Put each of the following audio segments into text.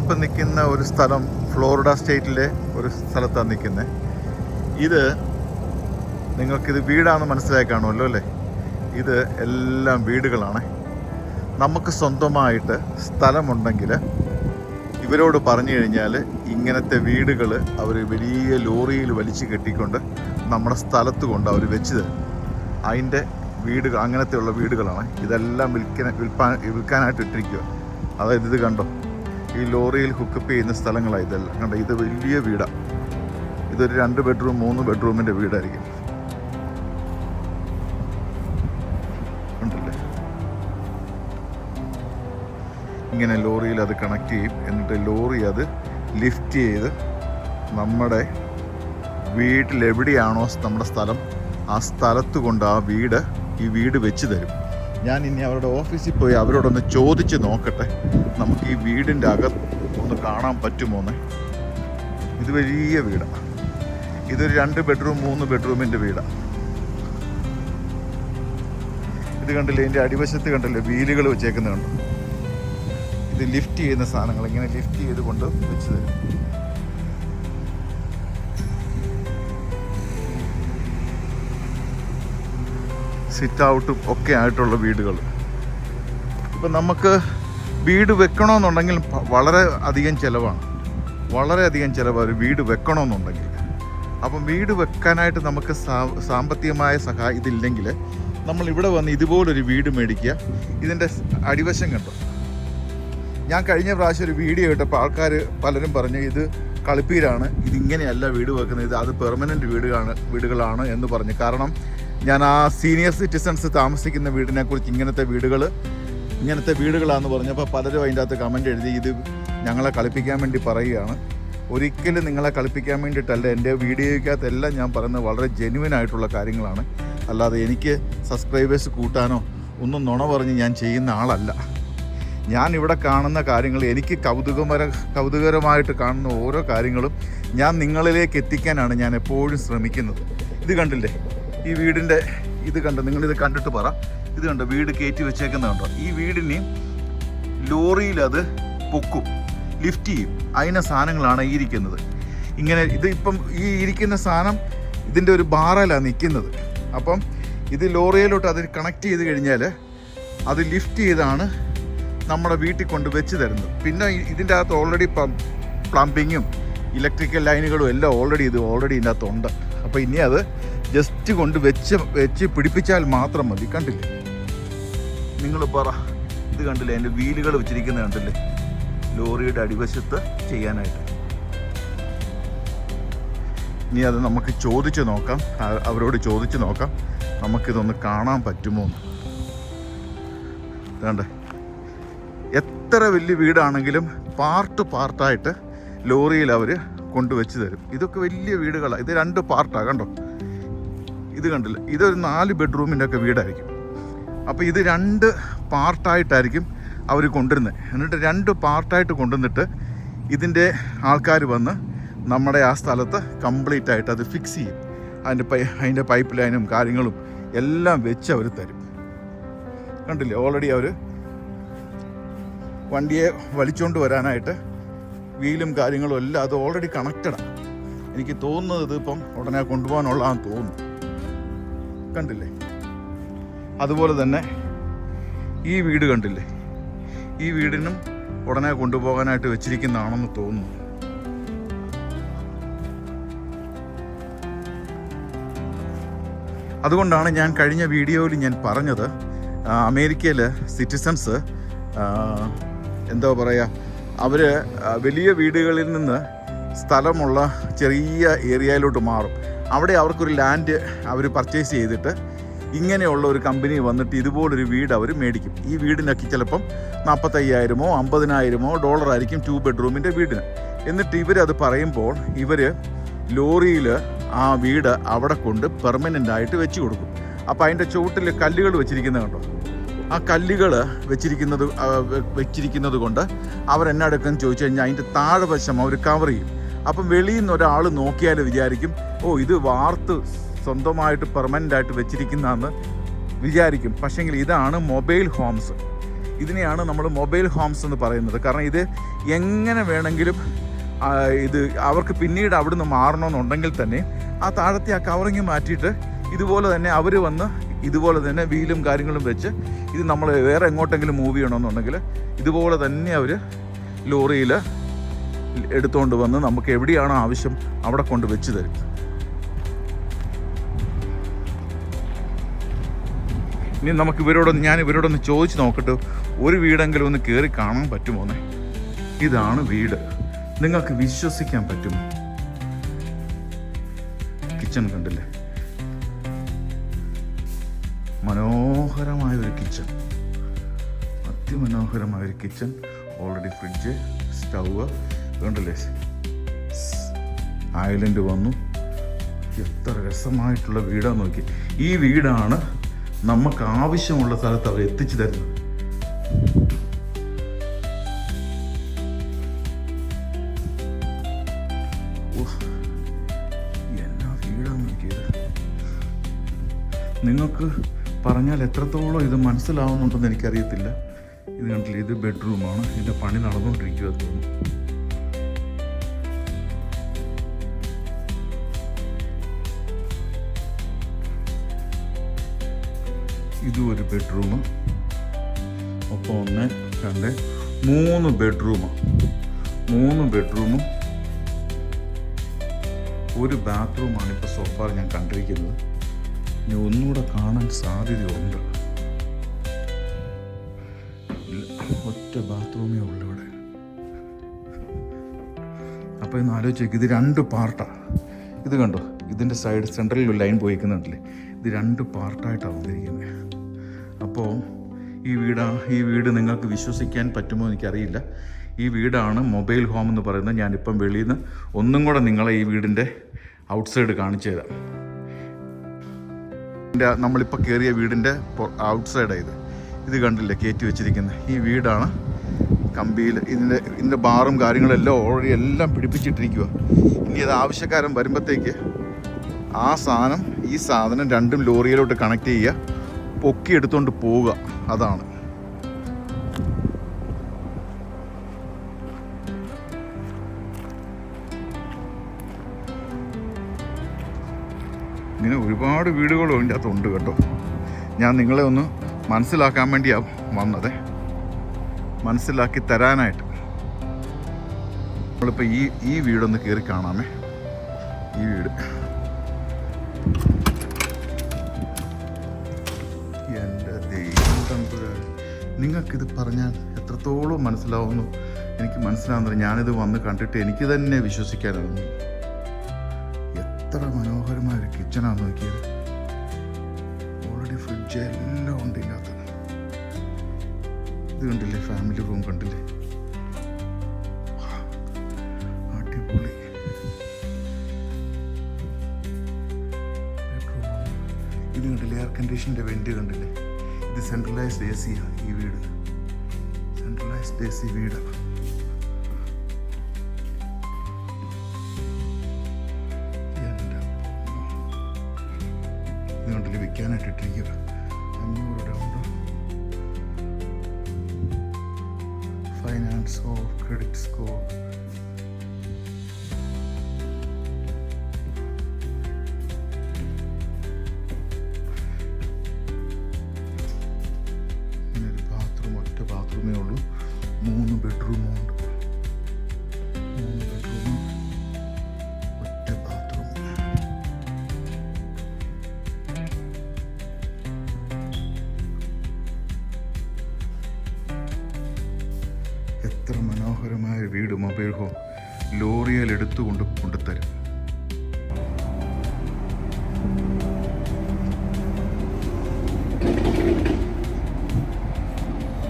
ഇപ്പം നിൽക്കുന്ന ഒരു സ്ഥലം ഫ്ലോറിഡ സ്റ്റേറ്റിലെ ഒരു സ്ഥലത്താണ് നിൽക്കുന്നത് ഇത് നിങ്ങൾക്കിത് വീടാണെന്ന് മനസ്സിലായി കാണുമല്ലോ അല്ലേ? ഇത് എല്ലാം വീടുകളാണ്. നമുക്ക് സ്വന്തമായിട്ട് സ്ഥലമുണ്ടെങ്കിൽ ഇവരോട് പറഞ്ഞു കഴിഞ്ഞാൽ ഇങ്ങനത്തെ വീടുകൾ അവർ വലിയ ലോറിയിൽ വലിച്ചു കെട്ടിക്കൊണ്ട് നമ്മുടെ സ്ഥലത്ത് കൊണ്ട് അവർ വെച്ച് തരും. അതിന്റെ വീടുകൾ അങ്ങനത്തെയുള്ള വീടുകളാണ്. ഇതെല്ലാം വിൽക്കാൻ വിൽപ്പാൻ വിൽക്കാനായിട്ട് ഇട്ടിരിക്കുക അതായത് ഇത് കണ്ടോ? ഈ ലോറിയിൽ ഹുക്കപ്പ് ചെയ്യുന്ന സ്ഥലങ്ങളാണ് ഇതെല്ലാം. കണ്ട ഇത് വലിയ വീടാണ് ഇതൊരു രണ്ട് ബെഡ്റൂം മൂന്ന് ബെഡ്റൂമിന്റെ വീടായിരിക്കും. ഉണ്ടല്ലേ? ഇങ്ങനെ ലോറിയിൽ അത് കണക്ട് ചെയ്യും. എന്നിട്ട് ലോറി അത് ലിഫ്റ്റ് ചെയ്ത് നമ്മുടെ വീട്ടിലെവിടെയാണോ നമ്മുടെ സ്ഥലം ആ സ്ഥലത്ത് കൊണ്ട് ആ വീട് ഈ വീട് വെച്ച് തരും. ഞാൻ ഇനി അവരുടെ ഓഫീസിൽ പോയി അവരോടൊന്ന് ചോദിച്ച് നോക്കട്ടെ. നമുക്ക് ഈ വീടിന്റെ അകത്ത് ഒന്ന് കാണാൻ പറ്റുമോ എന്ന് ഇത് വലിയ വീടാണ് ഇതൊരു രണ്ട് ബെഡ്റൂം മൂന്ന് ബെഡ്റൂമിന്റെ വീടാണ് ഇത് കണ്ടില്ലേ ഇതിന്റെ അടിവശത്ത് കണ്ടില്ലേ വീലുകൾ വെച്ചേക്കുന്നത് കണ്ടോ? ഇത് ലിഫ്റ്റ് ചെയ്യുന്ന സാധനങ്ങൾ. ഇങ്ങനെ ലിഫ്റ്റ് ചെയ്ത് കൊണ്ട് വെച്ച് തരും. സിറ്റ് ഔട്ടും ഒക്കെ ആയിട്ടുള്ള വീടുകൾ. ഇപ്പം നമുക്ക് വീട് വെക്കണമെന്നുണ്ടെങ്കിൽ വളരെ അധികം ചിലവാണ്. വളരെയധികം ചിലവ് ഒരു വീട് വെക്കണമെന്നുണ്ടെങ്കിൽ. അപ്പം വീട് വെക്കാനായിട്ട് നമുക്ക് സാമ്പത്തികമായ സഹായം ഇതില്ലെങ്കിൽ നമ്മൾ ഇവിടെ വന്ന് ഇതുപോലൊരു വീട് മേടിക്കുക. ഇതിന്റെ അടിവശം കണ്ടോ? ഞാൻ കഴിഞ്ഞ പ്രാവശ്യം ഒരു വീഡിയോ ഇട്ടപ്പോൾ ആൾക്കാർ പലരും പറഞ്ഞു ഇത് കളിപ്പീരാണ്. ഇതിങ്ങനെയല്ല വീട് വെക്കുന്നത്. ഇത് അത് പെർമനന്റ് വീടുകളാണ് വീടുകളാണ് എന്ന് പറഞ്ഞു. കാരണം ഞാൻ ആ സീനിയർ സിറ്റിസൺസ് താമസിക്കുന്ന വീടിനെ കുറിച്ച് ഇങ്ങനത്തെ വീടുകൾ ഇങ്ങനത്തെ വീടുകളാണെന്ന് പറഞ്ഞപ്പോൾ പലരും അതിന്റെ അകത്ത് കമന്റ് എഴുതി ഇത് ഞങ്ങളെ കളിപ്പിക്കാൻ വേണ്ടി പറയുകയാണ്. ഒരിക്കലും നിങ്ങളെ കളിപ്പിക്കാൻ വേണ്ടിയിട്ടല്ല എന്റെ വീഡിയോയ്ക്കകത്തെല്ലാം ഞാൻ പറയുന്നത് വളരെ ജെന്യുവൻ ആയിട്ടുള്ള കാര്യങ്ങളാണ്. അല്ലാതെ എനിക്ക് സബ്സ്ക്രൈബേഴ്സ് കൂട്ടാനോ ഒന്നും നുണ പറഞ്ഞ് ഞാൻ ചെയ്യുന്ന ആളല്ല. ഞാൻ ഇവിടെ കാണുന്ന കാര്യങ്ങൾ എനിക്ക് കൗതുകമര കൗതുകരമായിട്ട് കാണുന്ന ഓരോ കാര്യങ്ങളും ഞാൻ നിങ്ങളിലേക്ക് എത്തിക്കാനാണ് ഞാൻ എപ്പോഴും ശ്രമിക്കുന്നത്. ഇത് കണ്ടില്ലേ? ഈ വീടിന്റെ ഇത് കണ്ടോ? നിങ്ങളിത് കണ്ടിട്ട് പറ. ഇത് കണ്ടോ? വീട് കയറ്റി വെച്ചേക്കുന്നത് കണ്ടോ? ഈ വീടിന് ലോറിയിൽ അത് പൊക്കും ലിഫ്റ്റ് ചെയ്യും. അതിനെ സാധനങ്ങളാണ് ഈ ഇരിക്കുന്നത്. ഇങ്ങനെ ഇത് ഇപ്പം ഈ ഇരിക്കുന്ന സാധനം ഇതിന്റെ ഒരു ബാറലാണ് നിൽക്കുന്നത്. അപ്പം ഇത് ലോറിയിലോട്ട് അത് കണക്ട് ചെയ്ത് കഴിഞ്ഞാൽ അത് ലിഫ്റ്റ് ചെയ്താണ് നമ്മുടെ വീട്ടിൽ കൊണ്ട് വെച്ച് തരുന്നത്. പിന്നെ ഇതിന്റെ അകത്ത് ഓൾറെഡി പ്ലംബിങ്ങും ഇലക്ട്രിക്കൽ ലൈനുകളും എല്ലാം ഓൾറെഡി ഇത് ഓൾറെഡി ഇതിന്റെ അകത്തുണ്ട്. അപ്പോൾ ഇനി അത് ജസ്റ്റ് കൊണ്ട് വെച്ച് വെച്ച് പിടിപ്പിച്ചാൽ മാത്രം മതി. കണ്ടില്ലേ? നിങ്ങൾ പറ ഇത് കണ്ടില്ലേ? അതിന്റെ വീലുകൾ വെച്ചിരിക്കുന്നത് കണ്ടില്ലേ? ലോറിയുടെ അടിവശത്ത് ചെയ്യാനായിട്ട്. ഇനി അത് നമുക്ക് ചോദിച്ചു നോക്കാം. അവരോട് ചോദിച്ചു നോക്കാം. നമുക്കിതൊന്ന് കാണാൻ പറ്റുമോ എന്ന്. വേണ്ടേ എത്ര വലിയ വീടാണെങ്കിലും പാർട്ട് പാർട്ടായിട്ട് ലോറിയിൽ അവർ കൊണ്ടുവച്ച് തരും. ഇതൊക്കെ വലിയ വീടുകളാണ് ഇത് രണ്ട് പാർട്ടാണ് കണ്ടോ? ഇത് കണ്ടില്ല. ഇതൊരു നാല് ബെഡ്റൂമിന്റെ ഒക്കെ വീടായിരിക്കും. അപ്പോൾ ഇത് രണ്ട് പാർട്ടായിട്ടായിരിക്കും അവർ കൊണ്ടുവരുന്നത് എന്നിട്ട് രണ്ട് പാർട്ടായിട്ട് കൊണ്ടുവന്നിട്ട് ഇതിന്റെ ആൾക്കാർ വന്ന് നമ്മുടെ ആ സ്ഥലത്ത് കംപ്ലീറ്റ് ആയിട്ട് അത് ഫിക്സ് ചെയ്യും. അതിന്റെ പൈ അതിന്റെ പൈപ്പ് ലൈനും കാര്യങ്ങളും എല്ലാം വെച്ച് അവർ തരും. കണ്ടില്ലേ? ഓൾറെഡി അവർ വണ്ടിയെ വലിച്ചുകൊണ്ട് വരാനായിട്ട് വീലും കാര്യങ്ങളും എല്ലാം അത് ഓൾറെഡി കണക്റ്റഡാണ് എനിക്ക് തോന്നുന്നത് ഇതിപ്പം ഉടനെ കൊണ്ടുപോകാനുള്ളതാണെന്ന് തോന്നുന്നു. കണ്ടില്ലേ? അതുപോലെ തന്നെ ഈ വീട് കണ്ടില്ലേ? ഈ വീടിനും ഉടനെ കൊണ്ടുപോകാനായിട്ട് വെച്ചിരിക്കുന്നതാണെന്ന് തോന്നുന്നു. അതുകൊണ്ടാണ് ഞാൻ കഴിഞ്ഞ വീഡിയോയിൽ ഞാൻ പറഞ്ഞത് അമേരിക്കയിൽ സിറ്റിസൺസ് എന്താ പറയുക അവർ വലിയ വീടുകളിൽ നിന്ന് സ്ഥലമുള്ള ചെറിയ ഏരിയയിലോട്ട് മാറും. അവിടെ അവർക്കൊരു ലാൻഡ് അവർ പർച്ചേസ് ചെയ്തിട്ട് ഇങ്ങനെയുള്ള ഒരു കമ്പനി വന്നിട്ട് ഇതുപോലൊരു വീട് അവർ മേടിക്കും. ഈ വീടിനൊക്കെ ചിലപ്പം നാൽപ്പത്തയ്യായിരമോ അമ്പതിനായിരമോ ഡോളർ ആയിരിക്കും ടു ബെഡ്റൂമിന്റെ വീടിന്. എന്നിട്ട് ഇവരത് പറയുമ്പോൾ ഇവർ ലോറിയിൽ ആ വീട് അവിടെ കൊണ്ട് പെർമനന്റ് ആയിട്ട് വെച്ച് കൊടുക്കും. അപ്പോൾ അതിന്റെ ചുവട്ടിൽ കല്ലുകൾ വെച്ചിരിക്കുന്നത് കണ്ടോ? ആ കല്ലുകൾ വെച്ചിരിക്കുന്നത് വെച്ചിരിക്കുന്നത് കൊണ്ട് അവരെന്നെടുക്കും ചോദിച്ചു കഴിഞ്ഞാൽ അതിന്റെ താഴെ വശം അവർ കവർ ചെയ്യും. അപ്പം വെളിയിൽ നിന്ന് ഒരാൾ നോക്കിയാൽ വിചാരിക്കും ഓ ഇത് വാർത്ത് സ്വന്തമായിട്ട് പെർമനന്റ് ആയിട്ട് വെച്ചിരിക്കുന്നതെന്ന് വിചാരിക്കും. പക്ഷേങ്കിൽ ഇതാണ് മൊബൈൽ ഹോംസ്. ഇതിനെയാണ് നമ്മൾ മൊബൈൽ ഹോംസ് എന്ന് പറയുന്നത്. കാരണം ഇത് എങ്ങനെ വേണമെങ്കിലും ഇത് അവർക്ക് പിന്നീട് അവിടുന്ന് മാറണമെന്നുണ്ടെങ്കിൽ തന്നെ ആ താഴത്തെ ആ കവറിങ് മാറ്റിയിട്ട് ഇതുപോലെ തന്നെ അവർ വന്ന് ഇതുപോലെ തന്നെ വീലും കാര്യങ്ങളും വെച്ച് ഇത് നമ്മൾ വേറെ എങ്ങോട്ടെങ്കിലും മൂവ് ചെയ്യണമെന്നുണ്ടെങ്കിൽ ഇതുപോലെ തന്നെ അവർ ലോറിയിൽ എടുത്തുകൊണ്ട് വന്ന് നമുക്ക് എവിടെയാണോ ആവശ്യം അവിടെ കൊണ്ട് വെച്ച് തരും ഇനി നമുക്ക് ഇവരോടൊന്ന് ഞാൻ ഇവരോടൊന്ന് ചോദിച്ച് നോക്കട്ടെ. ഒരു വീടെങ്കിലും ഒന്ന് കയറി കാണാൻ പറ്റുമോന്നേ ഇതാണ് വീട്. നിങ്ങൾക്ക് വിശ്വസിക്കാൻ പറ്റുമോ? കിച്ചൺ കണ്ടില്ലേ? മനോഹരമായ ഒരു കിച്ചൺ അതിമനോഹരമായ ഒരു കിച്ചൺ ഓൾറെഡി ഫ്രിഡ്ജ് സ്റ്റൗവ് കണ്ടില്ലേ? ഐലൻഡ് വന്നു. എത്ര രസമായിട്ടുള്ള വീടാണ് നോക്കി. ഈ വീടാണ് നമുക്ക് ആവശ്യമുള്ള സ്ഥലത്ത് അവർ എത്തിച്ചു തരുന്നത്. നിങ്ങൾക്ക് പറഞ്ഞാൽ എത്രത്തോളം ഇത് മനസ്സിലാവുന്നുണ്ടെന്ന് എനിക്കറിയത്തില്ല. ഇത് കണ്ടില്ല? ഇത് ബെഡ്റൂമാണ് ഇതിന്റെ പണി നടന്നുകൊണ്ടിരിക്കുക തോന്നുന്നു. ഇതും ഒരു ബെഡ്റൂം ഒപ്പം ഒന്ന് രണ്ട് മൂന്ന് ബെഡ്റൂം മൂന്ന് ബെഡ്റൂമും ഒരു ബാത്റൂമാണ് ഇപ്പോൾ സോഫാർ ഞാൻ കണ്ടിരിക്കുന്നത്. ഇനി ഒന്നുകൂടെ കാണാൻ സാധ്യതയുണ്ട്. ഒറ്റ ബാത്റൂമേ ഉള്ളൂ ഇവിടെ. അപ്പോൾ ഇന്ന് ആലോചിച്ചേക്ക് ഇത് രണ്ട് പാർട്ടാണ് ഇത് കണ്ടോ? ഇതിന്റെ സൈഡ് സെൻട്രലിൽ ലൈൻ പോയിക്കുന്നുണ്ടല്ലേ? ഇത് രണ്ട് പാർട്ടായിട്ടാണ് വന്നിരിക്കുന്നത്. അപ്പോൾ ഈ വീട് ഈ വീട് നിങ്ങൾക്ക് വിശ്വസിക്കാൻ പറ്റുമോ എനിക്കറിയില്ല. ഈ വീടാണ് മൊബൈൽ ഹോം എന്ന് പറയുന്നത്. ഞാനിപ്പം വെളിയിൽ നിന്ന് ഒന്നും കൂടെ നിങ്ങളെ ഈ വീടിന്റെ ഔട്ട്സൈഡ് കാണിച്ചു തരാം. നമ്മളിപ്പോൾ കയറിയ വീടിന്റെ ഔട്ട്സൈഡാണ് ഇത്. ഇത് കണ്ടില്ലേ കയറ്റി വെച്ചിരിക്കുന്നത് ഈ വീടാണ് കമ്പിയിൽ. ഇതിന്റെ ഇതിന്റെ ബാറും കാര്യങ്ങളെല്ലാം ഓൾറെഡി എല്ലാം പിടിപ്പിച്ചിട്ടിരിക്കുക ഇനി അത് ആവശ്യക്കാരൻ വരുമ്പോഴത്തേക്ക് ആ സാധനം ഈ സാധനം രണ്ടും ലോറിയിലോട്ട് കണക്ട് ചെയ്യുക. പൊക്കി എടുത്തുകൊണ്ട് പോവുക. അതാണ്. ഇങ്ങനെ ഒരുപാട് വീടുകളും അതിന്റെ അകത്തുണ്ട് കേട്ടോ. ഞാൻ നിങ്ങളെ ഒന്ന് മനസ്സിലാക്കാൻ വേണ്ടിയാണ് വന്നത്. മനസ്സിലാക്കി തരാനായിട്ട്. നമ്മളിപ്പോൾ ഈ ഈ വീടൊന്ന് കയറി കാണാമേ. ഈ വീട്. തമ്പുരാൻ നിങ്ങൾക്കിത് പറഞ്ഞാൽ എത്രത്തോളം മനസ്സിലാവുന്നു? എനിക്ക് മനസ്സിലാവുന്നില്ല. ഞാനിത് വന്ന് കണ്ടിട്ട് എനിക്ക് തന്നെ വിശ്വസിക്കാനാവുന്നു എത്ര മനോഹരമായ ഒരു കിച്ചണാണ് നോക്കിയത് ഓൾറെഡി ഫ്രിഡ്ജ് എല്ലാം ഉണ്ട് ഇതിനകത്ത്. ഇത് കണ്ടില്ലേ? ഫാമിലി റൂം കണ്ടില്ലേ. ഇത് കണ്ടില്ലേ? എയർ കണ്ടീഷന്റെ വെന്റ് കണ്ടില്ലേ? സെൻട്രലൈസ്ഡ് എ സിയാണ് ഈ വീട്. സെൻട്രലൈസ്ഡ് എ സി വീട്. എന്റെ പൊന്നോ. ഇത് കണ്ടില്ലേ വിൽക്കാനായിട്ട് ഇട്ടിരിക്കുക അഞ്ഞൂറ് രൂപ ഫൈനാൻസ് ഓർ ക്രെഡിറ്റ് സ്കോർ മൂന്ന് ബെഡ്റൂമും ഉണ്ട്. മൂന്ന് ബെഡ്റൂമും ഒറ്റ ബാത്റൂം എത്ര മനോഹരമായ വീട് മൊബൈൽ ഹോം ലോറിയൽ എടുത്തുകൊണ്ട് കൊണ്ടുതരും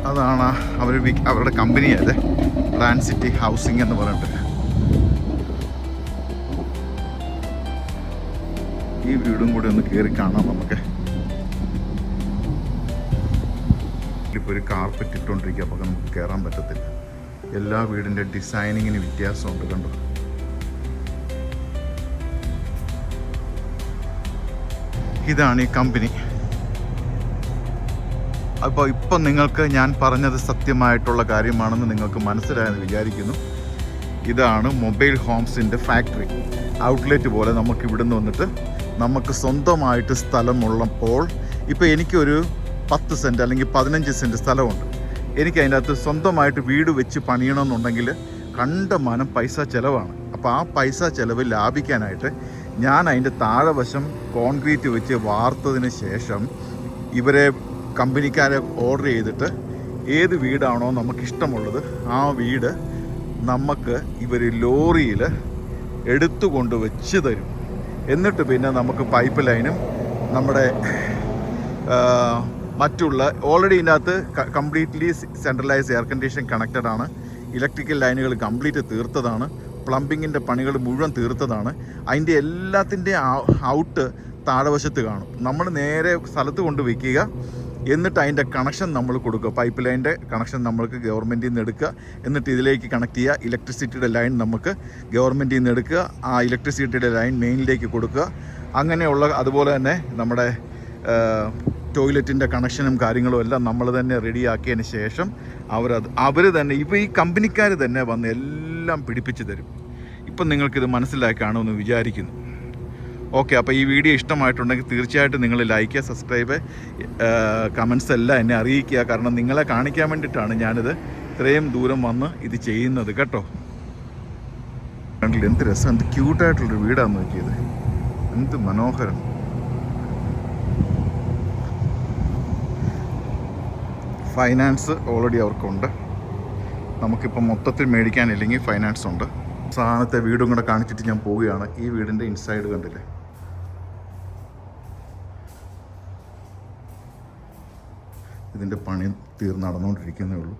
അതാണ് അവർ അവരുടെ കമ്പനി അത്. പ്ലാൻ സിറ്റി ഹൗസിംഗ് എന്ന് പറഞ്ഞിട്ട്. ഈ വീടും കൂടി ഒന്ന് കയറി കാണാം നമുക്ക്. ഇപ്പോൾ ഒരു കാർപ്പറ്റ് ഇട്ടുകൊണ്ടിരിക്കുക അപ്പോൾ നമുക്ക് കയറാൻ പറ്റത്തില്ല. എല്ലാ വീടിന്റെ ഡിസൈനിങ്ങിന് വ്യത്യാസമുണ്ട് കണ്ടോ? ഇതാണ് ഈ കമ്പനി അപ്പോൾ ഇപ്പം നിങ്ങൾക്ക് ഞാൻ പറഞ്ഞത് സത്യമായിട്ടുള്ള കാര്യമാണെന്ന് നിങ്ങൾക്ക് മനസ്സിലായെന്ന് വിചാരിക്കുന്നു. ഇതാണ് മൊബൈൽ ഹോംസിന്റെ ഫാക്ടറി. ഔട്ട്ലെറ്റ് പോലെ നമുക്ക് ഇവിടുന്ന് വന്നിട്ട് നമുക്ക് സ്വന്തമായിട്ട് സ്ഥലമുള്ളപ്പോൾ ഇപ്പോൾ എനിക്കൊരു പത്ത് സെന്റ് അല്ലെങ്കിൽ പതിനഞ്ച് സെന്റ് സ്ഥലമുണ്ട്. എനിക്ക് അതിന്റെ അകത്ത് സ്വന്തമായിട്ട് വീട് വെച്ച് പണിയണമെന്നുണ്ടെങ്കിൽ കണ്ടമാനം പൈസ ചിലവാണ്. അപ്പോൾ ആ പൈസ ചിലവ് ലാഭിക്കാനായിട്ട് ഞാൻ അതിന്റെ താഴെവശം കോൺക്രീറ്റ് വെച്ച് വാർത്തതിന് ശേഷം ഇവരെ കമ്പനിക്കാരെ ഓർഡർ ചെയ്തിട്ട് ഏത് വീടാണോ നമുക്കിഷ്ടമുള്ളത് ആ വീട് നമുക്ക് ഇവർ ലോറിയിൽ എടുത്തു കൊണ്ട് വെച്ച് തരും. എന്നിട്ട് പിന്നെ നമുക്ക് പൈപ്പ് ലൈനും നമ്മുടെ മറ്റുള്ള ഓൾറെഡി ഇതിനകത്ത് completely centralise air condition connected ആണ്. ഇലക്ട്രിക്കൽ ലൈനുകൾ കംപ്ലീറ്റ് തീർത്തതാണ്. പ്ലംബിങ്ങിന്റെ പണികൾ മുഴുവൻ തീർത്തതാണ്. അതിന്റെ എല്ലാത്തിന്റെ ഔട്ട് താഴെവശത്ത് കാണും. നമ്മൾ നേരെ സ്ഥലത്ത് കൊണ്ട് വയ്ക്കുക എന്നിട്ട് അതിന്റെ കണക്ഷൻ നമ്മൾ കൊടുക്കുക. പൈപ്പ് ലൈന്റെ കണക്ഷൻ നമ്മൾക്ക് ഗവൺമെന്റിൽ നിന്ന് എടുക്കുക. എന്നിട്ട് ഇതിലേക്ക് കണക്ട് ചെയ്യുക. ഇലക്ട്രിസിറ്റിയുടെ ലൈൻ നമുക്ക് ഗവൺമെന്റിൽ നിന്ന് എടുക്കുക. ആ ഇലക്ട്രിസിറ്റിയുടെ ലൈൻ മെയിനിലേക്ക് കൊടുക്കുക. അങ്ങനെയുള്ള അതുപോലെ തന്നെ നമ്മുടെ ടോയ്ലറ്റിന്റെ കണക്ഷനും കാര്യങ്ങളും എല്ലാം നമ്മൾ തന്നെ റെഡിയാക്കിയതിന് ശേഷം അവരത് അവർ തന്നെ ഇപ്പോൾ ഈ കമ്പനിക്കാർ തന്നെ വന്ന് എല്ലാം പിടിപ്പിച്ച് തരും. ഇപ്പം നിങ്ങൾക്കിത് മനസ്സിലാക്കാണോ എന്ന് വിചാരിക്കുന്നു. ഓക്കെ അപ്പോൾ ഈ വീഡിയോ ഇഷ്ടമായിട്ടുണ്ടെങ്കിൽ തീർച്ചയായിട്ടും നിങ്ങൾ ലൈക്ക് സബ്സ്ക്രൈബ് കമൻസ് എല്ലാം എന്നെ അറിയിക്കുക. കാരണം നിങ്ങളെ കാണിക്കാൻ വേണ്ടിയിട്ടാണ് ഞാനിത് ഇത്രയും ദൂരം വന്ന് ഇത് ചെയ്യുന്നത് കേട്ടോ. എന്ത് രസം എന്ത് ക്യൂട്ടായിട്ടുള്ളൊരു വീടാണ് നോക്കിയത്. എന്ത് മനോഹരം. ഫൈനാൻസ് ഓൾറെഡി അവർക്കുണ്ട്. നമുക്കിപ്പോൾ മൊത്തത്തിൽ മേടിക്കാനില്ലെങ്കിൽ ഫൈനാൻസ് ഉണ്ട്. സാധനത്തെ വീടും കൂടെ കാണിച്ചിട്ട് ഞാൻ പോവുകയാണ്. ഈ വീടിന്റെ ഇൻസൈഡ് കണ്ടില്ലേ? ഇതിന്റെ പണി തീർന്ന് നടന്നുകൊണ്ടിരിക്കുന്നേ ഉള്ളൂ.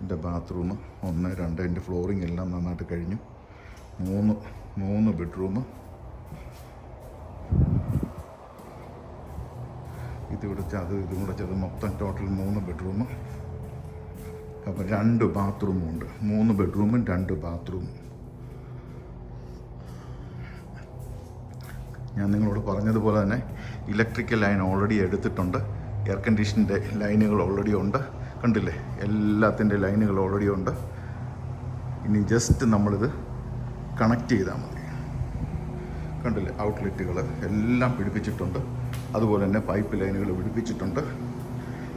എന്റെ ബാത്റൂം ഒന്ന് രണ്ട് എന്റെ ഫ്ലോറിംഗ് എല്ലാം നന്നായിട്ട് കഴിഞ്ഞു. മൂന്ന് മൂന്ന് ബെഡ്റൂം. ഇതിവിടെ അത് ഇതും കൂടെ ചത് മൊത്തം ടോട്ടൽ മൂന്ന് ബെഡ്റൂം. അപ്പം രണ്ട് ബാത്റൂമും ഉണ്ട്. മൂന്ന് ബെഡ്റൂമും രണ്ട് ബാത്റൂമും. ഞാൻ നിങ്ങളോട് പറഞ്ഞതുപോലെ തന്നെ ഇലക്ട്രിക്കൽ ലൈൻ ഓൾറെഡി എടുത്തിട്ടുണ്ട്. എയർ കണ്ടീഷന്റെ ലൈനുകൾ ഓൾറെഡി ഉണ്ട്. കണ്ടില്ലേ? എല്ലാത്തിന്റെ ലൈനുകൾ ഓൾറെഡി ഉണ്ട്. ഇനി ജസ്റ്റ് നമ്മളിത് കണക്ട് ചെയ്താൽ മതി. കണ്ടില്ലേ? ഔട്ട്ലെറ്റുകൾ എല്ലാം പിടിപ്പിച്ചിട്ടുണ്ട്. അതുപോലെ തന്നെ പൈപ്പ് ലൈനുകൾ പിടിപ്പിച്ചിട്ടുണ്ട്.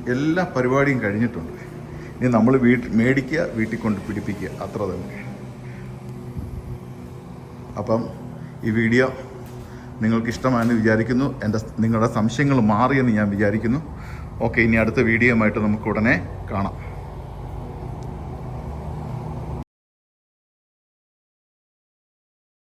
എല്ലാ പരിപാടിയും കഴിഞ്ഞിട്ടുണ്ട്. ഇനി നമ്മൾ വീട്ടിൽ മേടിക്കുക വീട്ടിൽ കൊണ്ട് പിടിപ്പിക്കുക. അത്ര തന്നെ. അപ്പം ഈ വീഡിയോ നിങ്ങൾക്ക് ഇഷ്ടമായെന്ന് വിചാരിക്കുന്നു. എന്റെ നിങ്ങളുടെ സംശയങ്ങൾ മാറിയെന്ന് ഞാൻ വിചാരിക്കുന്നു. ഓക്കെ ഇനി അടുത്ത വീഡിയോയുമായിട്ട് നമുക്ക് ഉടനെ കാണാം.